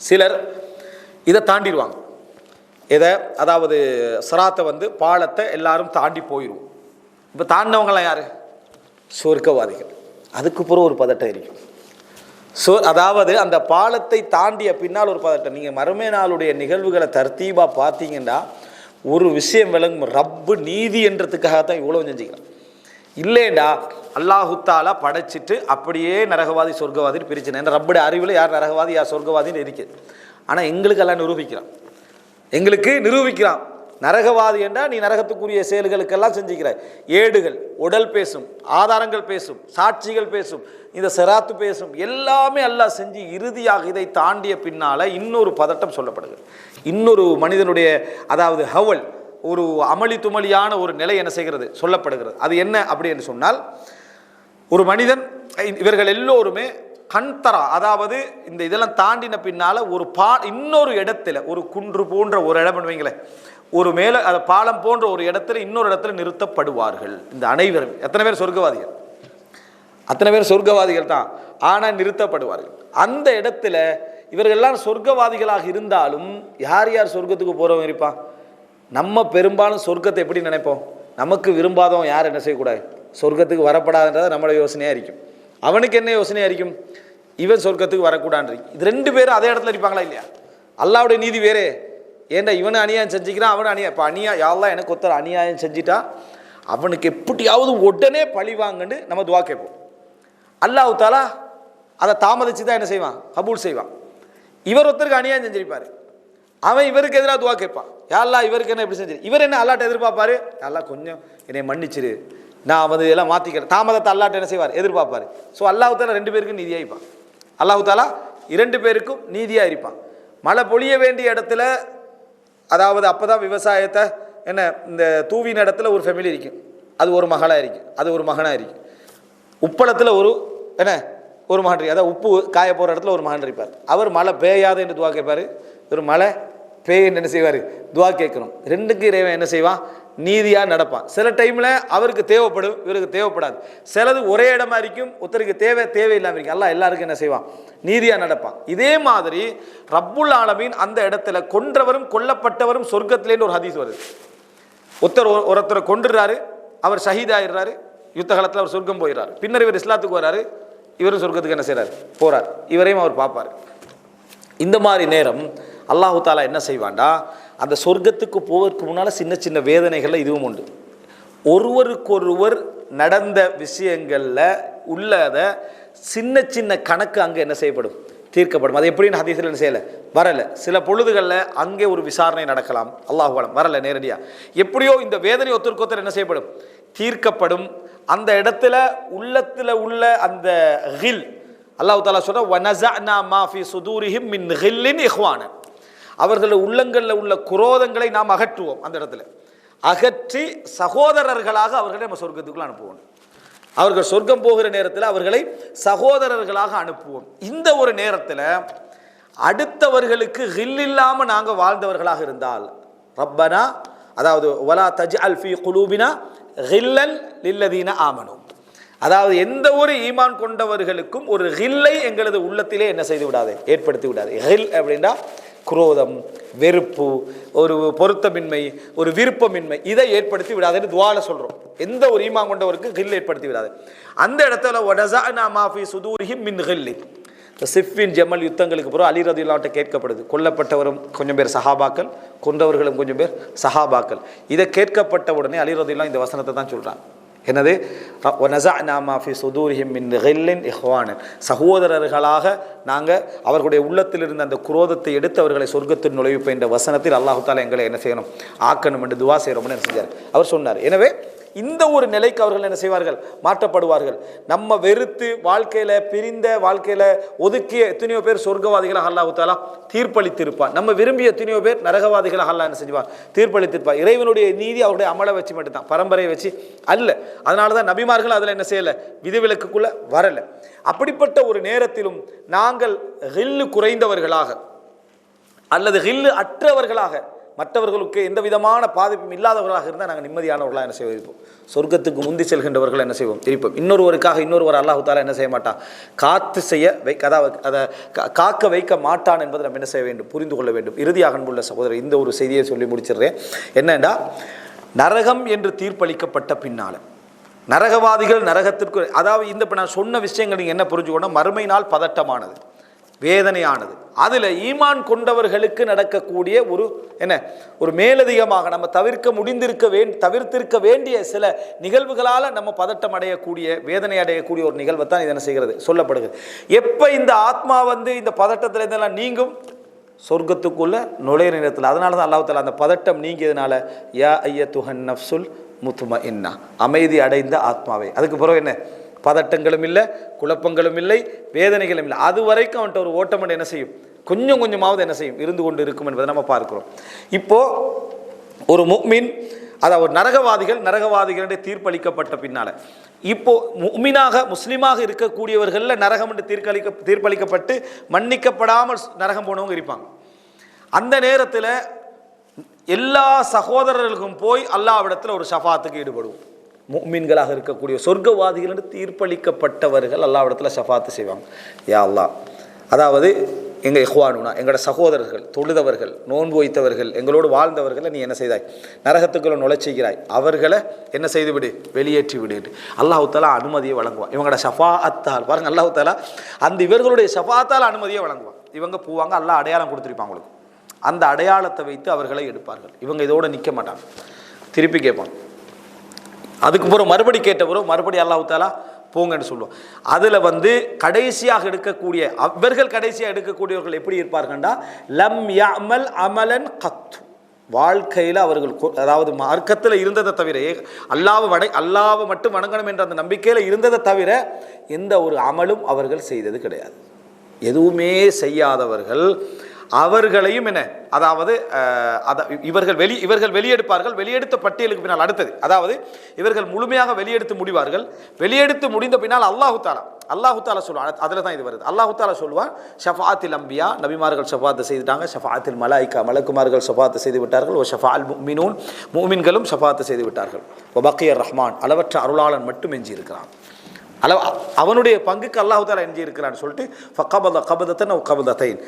சிலர் இதை தாண்டிடுவாங்க. இதை அதாவது சிராத்தை வந்து பாலத்தை எல்லாரும் தாண்டி போயிடும் இப்போ தாண்டினவங்களாம் யார்? சொர்க்கவாதிகள். அதுக்கு பிறகு ஒரு பதட்டம் இருக்கும் ஸோ அதாவது அந்த பாலத்தை தாண்டிய பின்னால் ஒரு பதட்டம். நீங்கள் மறுமை நாளுடைய நிகழ்வுகளை தர்த்தீபாக பார்த்தீங்கன்னா ஒரு விஷயம் விளங்கும். ரப்பு நீதி என்றதுக்காக தான் இவ்வளோ செஞ்சுக்கலாம் இல்லைண்டா அல்லாஹுத்தாலா படைச்சிட்டு அப்படியே நரகவாதி சொர்க்கவாதின்னு பிரிச்சினேன். ஏன்னா ரப்புடைய அறிவில் யார் நரகவாதி யார் சொர்க்கவாதின்னு இருக்குது ஆனால் எங்களுக்கு எல்லாம் நிரூபிக்கிறான். எங்களுக்கு நிரூபிக்கிறான். நரகவாதி என்றால் நீ நரகத்துக்குரிய செயல்களுக்கெல்லாம் செஞ்சுக்கிறாய் ஏடுகள் உடல் பேசும் ஆதாரங்கள் பேசும் சாட்சிகள் பேசும் இந்த செராத்து பேசும் எல்லாமே எல்லாம் செஞ்சு இறுதியாக இதை தாண்டிய பின்னால் இன்னொரு பதட்டம் சொல்லப்படுகிறது. இன்னொரு மனிதனுடைய அதாவது ஹவல் ஒரு அமளி துமளியான ஒரு நிலை என்ன செய்கிறது? சொல்லப்படுகிறது. அது என்ன அப்படி என்று சொன்னால் ஒரு மனிதன் இவர்கள் எல்லோருமே கண்தரா அதாவது இந்த இதெல்லாம் தாண்டின பின்னால ஒரு பா இன்னொரு இடத்துல ஒரு குன்று போன்ற ஒரு இடம் பண்ணுவீங்களேன் ஒரு மேல அது பாலம் போன்ற ஒரு இடத்துல இன்னொரு இடத்துல நிறுத்தப்படுவார்கள். இந்த அனைவரும் எத்தனை பேர் சொர்க்கவாதிகள்? அத்தனை பேர் சொர்க்கவாதிகள் தான். ஆனால் நிறுத்தப்படுவார்கள். அந்த இடத்துல இவர்கள்லாம் சொர்க்கவாதிகளாக இருந்தாலும் யார் யார் சொர்க்கத்துக்கு போகிறவங்க இருப்பான் நம்ம பெரும்பாலும் சொர்க்கத்தை எப்படி நினைப்போம்? நமக்கு விரும்பாதவன் யார் என்ன செய்யக்கூடாது? சொர்க்கத்துக்கு வரப்படாதுன்றத நம்மளோட யோசனையாக இருக்கும் அவனுக்கு என்ன யோசனையாக இருக்கும் இவன் சொர்க்கத்துக்கு வரக்கூடாது இது ரெண்டு பேரும் அதே இடத்துல இருப்பாங்களா இல்லையா? அல்லாவுடைய நீதி வேறே. ஏன்டா இவனை அநியாயம் செஞ்சுக்கிறான் அவனை அநியாயம். இப்போ அநியா யாரெல்லாம் எனக்கு ஒருத்தர் அநியாயம் செஞ்சிட்டா அவனுக்கு எப்படியாவது உடனே பழி வாங்கன்னு நம்ம துவா கேட்போம். அல்லாஹ் தாலா அதை தாமதிச்சு தான் என்ன செய்வான்? கபூல் செய்வான். இவர் ஒருத்தருக்கு அநியாயம் செஞ்சிருப்பார். அவன் இவருக்கு எதிராக துவா கேட்பான். யாரெல்லாம் இவருக்கு என்ன எப்படி செஞ்சு இவர் என்ன அல்லாட்ட எதிர்பார்ப்பாரு? எல்லாம் கொஞ்சம் என்னை மன்னிச்சிரு. நான் வந்து இதெல்லாம் மாற்றிக்கிறேன் தாமதத்தை அல்லாட்ட என்ன செய்வார்? எதிர்பார்ப்பார். ஸோ அல்லாஹாலா ரெண்டு பேருக்கும் நீதியாக இருப்பான். அல்லாஹாலா இரண்டு பேருக்கும் நீதியாக இருப்பான். மழை பொழிய வேண்டிய இடத்துல அதாவது அப்போ தான் விவசாயத்தை என்ன இந்த தூவின இடத்துல ஒரு ஃபேமிலி இருக்கும் அது ஒரு மகளாக இருக்கும் அது ஒரு மகனாக இருக்கும் உப்பளத்தில் ஒரு என்ன ஒரு மகன் இருக்கு. அதாவது உப்பு காய போகிற இடத்துல ஒரு மகன் இருப்பார். அவர் மழை பெய்யாது என்று துவா கேட்பார். ஒரு மழை பேய்ன்னு என்ன செய்வார்? துவா கேட்கணும் ரெண்டுக்கு இறைவன் என்ன செய்வான்? நீதியாக நடப்பான். சில டைமில் அவருக்கு தேவைப்படும் இவருக்கு தேவைப்படாது. சிலது ஒரே இடமா இருக்கும் ஒருத்தருக்கு தேவை தேவையில்லாமல் இருக்கும். எல்லாம் எல்லாருக்கும் என்ன செய்வான்? நீதியாக நடப்பான். இதே மாதிரி ரப்புல் ஆலமீன் அந்த இடத்துல கொன்றவரும் கொல்லப்பட்டவரும் சொர்க்கத்திலேன்னு ஒரு ஹதீஸ் வருது. ஒருத்தர் ஒருத்தரை கொண்டுடுறாரு அவர் ஷஹீதாயிடுறாரு யுத்த காலத்தில் அவர் சொர்க்கம் போயிடுறாரு. பின்னர் இவர் இஸ்லாத்துக்கு வராரு இவரும் சொர்க்கத்துக்கு என்ன செய்கிறார் போறார். இவரையும் அவர் பார்ப்பார். இந்த மாதிரி நேரம் அல்லாஹு தாலா என்ன செய்வான்டா? அந்த சொர்க்கத்துக்கு போவதற்கு முன்னால் சின்ன சின்ன வேதனைகளில் இதுவும் உண்டு. ஒருவருக்கொருவர் நடந்த விஷயங்களில் உள்ளத சின்ன சின்ன கணக்கு அங்கே என்ன செய்யப்படும்? தீர்க்கப்படும். அது எப்படின்னு ஹதீஸில் என்ன செய்யலை? வரலை. சில பொழுதுகளில் அங்கே ஒரு விசாரணை நடக்கலாம். அல்லாஹுவாலம் வரலை நேரடியாக எப்படியோ இந்த வேதனை ஒத்தருக்கு ஒருத்தர் என்ன செய்யப்படும்? தீர்க்கப்படும். அந்த இடத்துல உள்ளத்தில் உள்ள அந்த ஹில் அல்லாஹ் தாலா சொல்ற வனஸஅனா மா ஃபி சுதூரிஹிம் மின் ஹில்லின் இஹ்வானன். அவர்கள் உள்ளங்களில் உள்ள குரோதங்களை நாம் அகற்றுவோம் அந்த இடத்துல. அகற்றி சகோதரர்களாக அவர்களை நம்ம சொர்க்கத்துக்குள்ள அனுப்புவோம். அவர்கள் சொர்க்கம் போகிற நேரத்தில் அவர்களை சகோதரர்களாக அனுப்புவோம். இந்த ஒரு நேரத்தில் அடுத்தவர்களுக்கு ஹில் இல்லாமல் நாங்கள் வாழ்ந்தவர்களாக இருந்தால் ரப்பனா அதாவது வலா தஜ் அல்ஃபி குலூபினா ஹில்லன் லில்லதீன ஆமனும் அதாவது எந்த ஒரு ஈமான் கொண்டவர்களுக்கும் ஒரு ஹில்லை எங்களது உள்ளத்திலே என்ன செய்து விடாது? ஏற்படுத்தி விடாது. ஹில் அப்படின்னா குரோதம் வெறுப்பு ஒரு பொருத்தமின்மை ஒரு விருப்பமின்மை இதை ஏற்படுத்தி விடாதுன்னு துவால சொல்கிறோம் எந்த ஒரு ஈமான் கொண்டவருக்கு ஹில் ஏற்படுத்தி விடாது. அந்த இடத்துல ஒடஸானா மாஃபி சுதூரிஹிம் மின் ஹில்லி இந்த சிஃபின் ஜமல் யுத்தங்களுக்கு பிறகு அலிரதுல்லாட்ட கேட்கப்படுது. கொல்லப்பட்டவரும் கொஞ்சம் பேர் சஹாபாக்கள் கொண்டவர்களும் கொஞ்சம் பேர் சஹாபாக்கள். இதை கேட்கப்பட்ட உடனே அலிரதுல்லா இந்த வசனத்தை தான் சொல்கிறாங்க என்னது? நசா நாமாஃபி சுதூரிஹிம் மின் ஹெல்லின் இஹ்வானன் சகோதரர்களாக நாங்கள் அவர்களுடைய உள்ளத்தில் இருந்த அந்த குரோதத்தை எடுத்து அவர்களை சொர்க்கத்தில் நுழைவிப்போம் என்ற வசனத்தில் அல்லாஹு தாலா எங்களை என்ன செய்யணும்? ஆக்கணும் என்று துவா செய்கிறோம்னு செஞ்சார் அவர் சொன்னார். எனவே இந்த ஒரு நிலைக்கு அவர்கள் என்ன செய்வார்கள்? மாற்றப்படுவார்கள். நம்ம வெறுத்து வாழ்க்கையில் பிரிந்த வாழ்க்கையில் ஒதுக்கிய எத்தனையோ பேர் சொர்க்கவாதிகளாக அல்லாஹு தாலா தீர்ப்பளித்திருப்பான் நம்ம விரும்பிய எத்தனையோ பேர் நரகவாதிகளாக அல்லா என்ன செஞ்சுவான் தீர்ப்பளித்திருப்பார். இறைவனுடைய நீதி அவருடைய அமலை வச்சு மட்டும்தான் பரம்பரையை வச்சு அல்ல. அதனால தான் நபிமார்கள் அதில் என்ன செய்யலை? விதிவிலக்குக்குள்ளே வரலை. அப்படிப்பட்ட ஒரு நேரத்திலும் நாங்கள் ஹில்லு குறைந்தவர்களாக அல்லது ஹில்லு அற்றவர்களாக மற்றவர்களுக்கு எந்த விதமான பாதிப்பும் இல்லாதவர்களாக இருந்தால் நாங்கள் நிம்மதியானவர்களாக என்ன செய்வோம்? சொர்க்கத்துக்கு முந்தி செல்கின்றவர்கள் என்ன செய்வோம்? திருப்போம் இன்னொருவருக்காக இன்னொருவர் அல்லாஹு தாலா என்ன செய்ய மாட்டான்? காத்து செய்ய வை அதாவது அதை கா- காக்க வைக்க மாட்டான் என்பதை நம்ம என்ன செய்ய வேண்டும்? புரிந்து கொள்ள வேண்டும். இறுதியாக அன்புள்ள சகோதரர் இந்த ஒரு செய்தியை சொல்லி முடிச்சிடுறேன். என்னென்னா நரகம் என்று தீர்ப்பளிக்கப்பட்ட பின்னால். நரகவாதிகள் நரகத்திற்கு அதாவது இந்த இப்போ நான் சொன்ன விஷயங்கள் நீங்கள் என்ன புரிஞ்சுக்கணும்? மறுமை நாள் பதட்டமானது. வேதனையானது. அதில் ஈமான் கொண்டவர்களுக்கு நடக்கக்கூடிய ஒரு என்ன ஒரு மேலதிகமாக நம்ம தவிர்க்க முடிந்திருக்க வேண் தவிர்த்திருக்க வேண்டிய சில நிகழ்வுகளால் நம்ம பதட்டம் அடையக்கூடிய வேதனை அடையக்கூடிய ஒரு நிகழ்வை தான் இது என்ன செய்கிறது? சொல்லப்படுகிறது. எப்போ இந்த ஆத்மா வந்து இந்த பதட்டத்தில் இருந்தெல்லாம் நீங்கும்? சொர்க்கத்துக்குள்ள நுழைய நேரத்தில். அதனால தான் அல்லாஹ் அந்த பதட்டம் நீங்கியதுனால யா ஐய துஹன் நஃப்சுல் முத்தும இன்னா அமைதி அடைந்த ஆத்மாவே. அதுக்கு பிறகு என்ன? பதட்டங்களும் இல்லை குழப்பங்களும் இல்லை வேதனைகளும் இல்லை. அது வரைக்கும் அவன்கிட்ட ஒரு ஓட்டம் என்ன செய்யும்? கொஞ்சம் கொஞ்சமாவது என்ன செய்யும்? இருந்து கொண்டு இருக்கும் என்பதை நம்ம பார்க்கிறோம். இப்போது ஒரு முக்மின் அதாவது ஒரு நரகவாதிகள் நரகவாதிகளுடைய தீர்ப்பளிக்கப்பட்ட பின்னால். இப்போ முக்மினாக முஸ்லீமாக இருக்கக்கூடியவர்களில் நரகம் என்று தீர்ப்பளிக்க தீர்ப்பளிக்கப்பட்டு மன்னிக்கப்படாமல் நரகம் போனவங்க இருப்பாங்க. அந்த நேரத்தில் எல்லா சகோதரர்களுக்கும் போய் அல்லாவிடத்தில் ஒரு ஷஃபாத்துக்கு ஈடுபடுவோம். முக்மீன்களாக இருக்கக்கூடிய சொர்க்கவாதிகள் என்று தீர்ப்பளிக்கப்பட்டவர்கள் அல்லாவிடத்தில் ஷஃபாத்து செய்வாங்க. யா அல்லாஹ். அதாவது எங்கள் இஹ்வானுனா எங்களோட சகோதரர்கள் தொழுதவர்கள் நோன்பு வைத்தவர்கள் எங்களோடு வாழ்ந்தவர்களை நீ என்ன செய்தாய்? நரகத்துக்குள்ள நுழைச்சிக்கிறாய் அவர்களை என்ன செய்து விடு? வெளியேற்றி விடு என்று அல்லாஹு தாலா அனுமதியை வழங்குவான். இவங்களோட ஷஃபாஅத்தால் பாருங்க அல்லாஹு தாலா அந்த இவர்களுடைய ஷஃபாத்தால் அனுமதியை வழங்குவான். இவங்க போவாங்க எல்லாம் அடையாளம் கொடுத்துருப்பாங்க அவங்களுக்கு. அந்த அடையாளத்தை வைத்து அவர்களை எடுப்பார்கள். இவங்க இதோட நிற்க மாட்டாங்க. திருப்பி கேட்பாங்க அதுக்கு பிறகு மறுபடி கேட்ட பிறகு மறுபடி அல்லாஹ் தாலா போங்கன்னு சொல்லுவோம் அதில் வந்து கடைசியாக எடுக்கக்கூடிய அவர்கள் கடைசியாக எடுக்கக்கூடியவர்கள் எப்படி இருப்பார்கள்டா லம் யமல் அமலன் கத்து வாழ்க்கையில் அவர்கள் அதாவது மார்க்கத்தில் இருந்ததை தவிர அல்லாவை வடை அல்லாவை மட்டும் வணங்கணும் என்ற அந்த நம்பிக்கையில் இருந்ததை தவிர எந்த ஒரு அமலும் அவர்கள் செய்தது கிடையாது. எதுவுமே செய்யாதவர்கள் அவர்களையும் என்ன? அதாவது இவர்கள் வெளி இவர்கள் வெளியெடுப்பார்கள் வெளியெடுத்த பட்டியலுக்கு பின்னால் அடுத்தது. அதாவது இவர்கள் முழுமையாக வெளியெடுத்து முடிவார்கள். வெளியெடுத்து முடிந்த பின்னால் அல்லாஹு தாலா அல்லாஹு தாலா சொல்லுவான். அதில் தான் இது வருது. அல்லாஹு தாலா சொல்லுவான் ஷஃபாத்தில் அம்பியா நபிமார்கள் ஷஃபாத்து செய்துட்டாங்க. ஷஃபாத்தில் மலாய்க்கா மலக்குமார்கள் ஷஃபாத்து செய்து விட்டார்கள். ஓ ஷஃபால் முமினூன் மூமின்களும் ஷஃபாத்து செய்து விட்டார்கள். ஒ பக்கியர் ரஹ்மான் அளவற்ற அருளாளன் மட்டும் எஞ்சி இருக்கிறான் அளவு அவனுடைய பங்குக்கு அல்லாஹுதாலா எஞ்சி இருக்கிறான்னு சொல்லிட்டு ஃபக்கபத கபதத்தன் அவ் கபதத்தைன்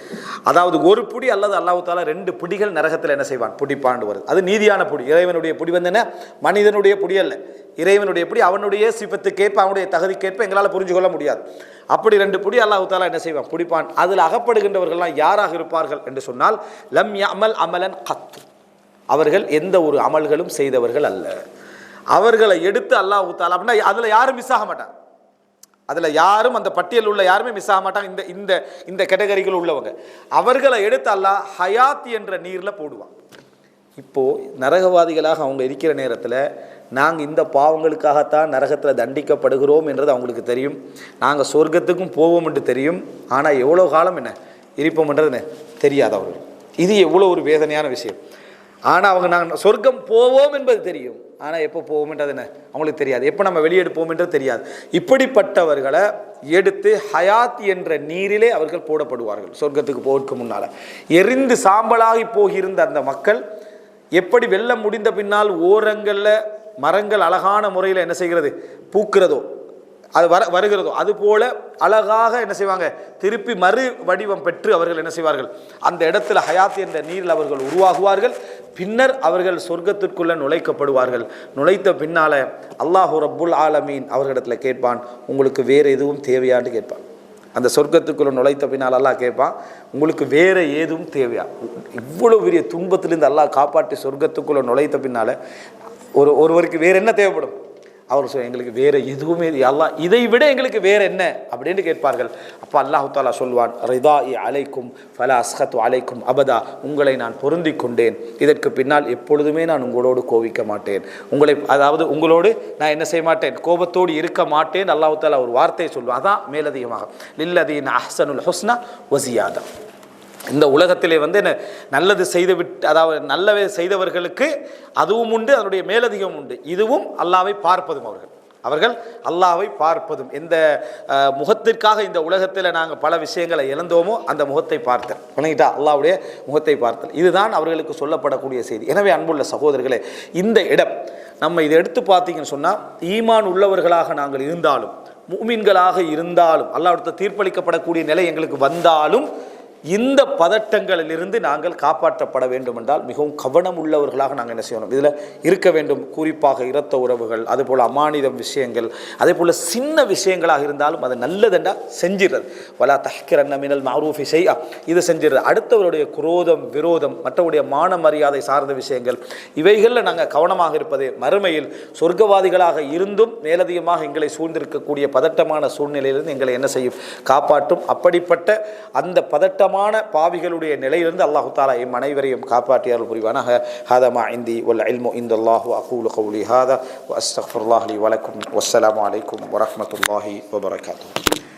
அதாவது ஒரு புடி அல்லது அல்லாஹு ரெண்டு புடிகள் நரகத்தில் என்ன செய்வான்? புடிப்பாண்டு வருது. அது நீதியான புடி. இறைவனுடைய புடி வந்து என்ன? மனிதனுடைய புடி அல்ல. இறைவனுடைய புடி அவனுடைய சிப்பத்துக்கேற்ப அவனுடைய தகுதிக்கேற்ப எங்களால் புரிஞ்சு கொள்ள முடியாது. அப்படி ரெண்டு புடி அல்லாஹாலா என்ன செய்வான்? புடிப்பான். அதில் அகப்படுகின்றவர்கள்லாம் யாராக இருப்பார்கள் என்று சொன்னால் லம் அமல் அமலன் கத்து. அவர்கள் எந்த ஒரு அமல்களும் செய்தவர்கள் அல்ல. அவர்களை எடுத்து அல்லாஹூத்தாலா அப்படின்னா அதில் யாரும் மிஸ் ஆக மாட்டார் அதில் யாரும் அந்த பட்டியல் உள்ள யாருமே மிஸ் ஆக மாட்டாங்க. இந்த இந்த இந்த கேட்டகரிகள் உள்ளவங்க. அவர்களை எடுத்து அல்லாஹ் ஹயாத் என்ற நீரில் போடுவான். இப்போது நரகவாதிகளாக அவங்க இருக்கிற நேரத்தில் நாங்கள் இந்த பாவங்களுக்காகத்தான் நரகத்தில் தண்டிக்கப்படுகிறோம் என்றது அவங்களுக்கு தெரியும். நாங்கள் சொர்க்கத்துக்கும் போவோம் என்று தெரியும். ஆனால் எவ்வளோ காலம் என்ன? இருப்போம்ன்றது என்றது தெரியாது அவர்கள். இது எவ்வளோ ஒரு வேதனையான விஷயம். ஆனால் அவங்க நாங்கள் சொர்க்கம் போவோம் என்பது தெரியும். ஆனால் எப்போ போவோம்ன்றது என்ன? அவங்களுக்கு தெரியாது. எப்போ நம்ம வெளியெடுப்போம்ன்றது தெரியாது. இப்படிப்பட்டவர்களை எடுத்து ஹயாத் என்ற நீரிலே அவர்கள் போடப்படுவார்கள். சொர்க்கத்துக்கு போவதற்கு முன்னால். எரிந்து சாம்பலாகி போகிருந்த அந்த மக்கள் எப்படி வெள்ளம் முடிந்த பின்னால் ஓரங்களில் மரங்கள் அழகான முறையில் என்ன செய்கிறது? பூக்கிறதோ அது வர வருகிறதோ அதுபோல அழகாக என்ன செய்வாங்க? திருப்பி மறு வடிவம் பெற்று அவர்கள் என்ன செய்வார்கள்? அந்த இடத்துல ஹயாத் என்ற நீரில் அவர்கள் உருவாகுவார்கள். பின்னர் அவர்கள் சொர்க்கத்திற்குள்ளே நுழைக்கப்படுவார்கள். நுழைத்த பின்னால் அல்லாஹு ரப்புல் ஆலமீன் அவர்களிடத்தில் கேட்பான் உங்களுக்கு வேறு எதுவும் தேவையான்னு கேட்பான். அந்த சொர்க்கத்துக்குள்ள நுழைத்த பின்னால் அல்லாஹ் கேட்பான் உங்களுக்கு வேறு ஏதும் தேவையா? இவ்வளோ பெரிய துன்பத்திலிருந்து அல்லாஹ் காப்பாற்றி சொர்க்கத்துக்குள்ளே நுழைத்த பின்னால் ஒரு ஒருவருக்கு வேறு என்ன தேவைப்படும்? அவர் சொல் எங்களுக்கு வேறு எதுவுமே எல்லாம் இதை விட எங்களுக்கு வேறு என்ன? அப்படின்னு கேட்பார்கள். அப்போ அல்லாஹு தாலா சொல்வான் ரிதா இ அலைக்கும் ஃபலா அஸ்ஹத் அலைக்கும் அபதா. உங்களை நான் பொருந்தி கொண்டேன். இதற்கு பின்னால் எப்பொழுதுமே நான் உங்களோடு கோவிக்க மாட்டேன். உங்களை அதாவது உங்களோடு நான் என்ன செய்ய மாட்டேன்? கோபத்தோடு இருக்க மாட்டேன். அல்லாஹு தாலா ஒரு வார்த்தையை சொல்வான். அதான் மேலதிகமாக லில்லதீன் அஹ்சனுல் ஹொஸ்னா வசியாதா இந்த உலகத்திலே வந்து நல்லது செய்து விட்டு அதாவது நல்லவே செய்தவர்களுக்கு அதுவும் உண்டு அதனுடைய மேலதிகம் உண்டு. இதுவும் அல்லாவை பார்ப்பதும் அவர்கள். அவர்கள் அல்லாவை பார்ப்பதும். எந்த முகத்திற்காக இந்த உலகத்தில் நாங்கள் பல விஷயங்களை இழந்தோமோ அந்த முகத்தை பார்த்தல். வணங்கிட்டா? அல்லாவுடைய முகத்தை பார்த்தல். இதுதான் அவர்களுக்கு சொல்லப்படக்கூடிய செய்தி. எனவே அன்புள்ள சகோதரர்களே இந்த இடம் நம்ம இதை எடுத்து பார்த்தீங்கன்னு சொன்னால் ஈமான் உள்ளவர்களாக நாங்கள் இருந்தாலும் மூமின்களாக இருந்தாலும் அல்லாவிடத்தை தீர்ப்பளிக்கப்படக்கூடிய நிலை எங்களுக்கு வந்தாலும் இந்த பதட்டங்களிலிருந்து நாங்கள் காப்பாற்றப்பட வேண்டும் என்றால் மிகவும் கவனம் உள்ளவர்களாக நாங்கள் என்ன செய்யணும்? இதில் இருக்க வேண்டும். குறிப்பாக இரத்த உறவுகள் அதுபோல் அமானிதம் விஷயங்கள் அதே போல் சின்ன விஷயங்களாக இருந்தாலும் அது நல்லதென்றா செஞ்சிடுறது. வலா தஹ்கிரன்ன மினல் மாரூஃபி செய்யா இது செஞ்சிடுறது. அடுத்தவருடைய குரோதம் விரோதம் மற்றவருடைய மான மரியாதை சார்ந்த விஷயங்கள் இவைகளில் நாங்கள் கவனமாக இருப்பது மறுமையில் சொர்க்கவாதிகளாக இருந்தும் மேலதிகமாக எங்களை சூழ்ந்திருக்கக்கூடிய பதட்டமான சூழ்நிலையிலிருந்து எங்களை என்ன செய்யும்? காப்பாற்றும். அப்படிப்பட்ட அந்த பதட்டம் ஏராளமான பாவிகளுடைய நிலையிலிருந்து அல்லாஹு தாலா எம் அனைவரையும் காப்பாற்றியார்கள் புரிவானாக. ஹாதா இந்தி வல் அல்மு இந்த அல்லாஹு அகூலு கவுலி ஹாதா. அஸ்தஃபுல்லாஹி வலக்கும். வஸ்ஸலாமு அலைக்கும் வரமத்துல்லாஹி வபரகாத்து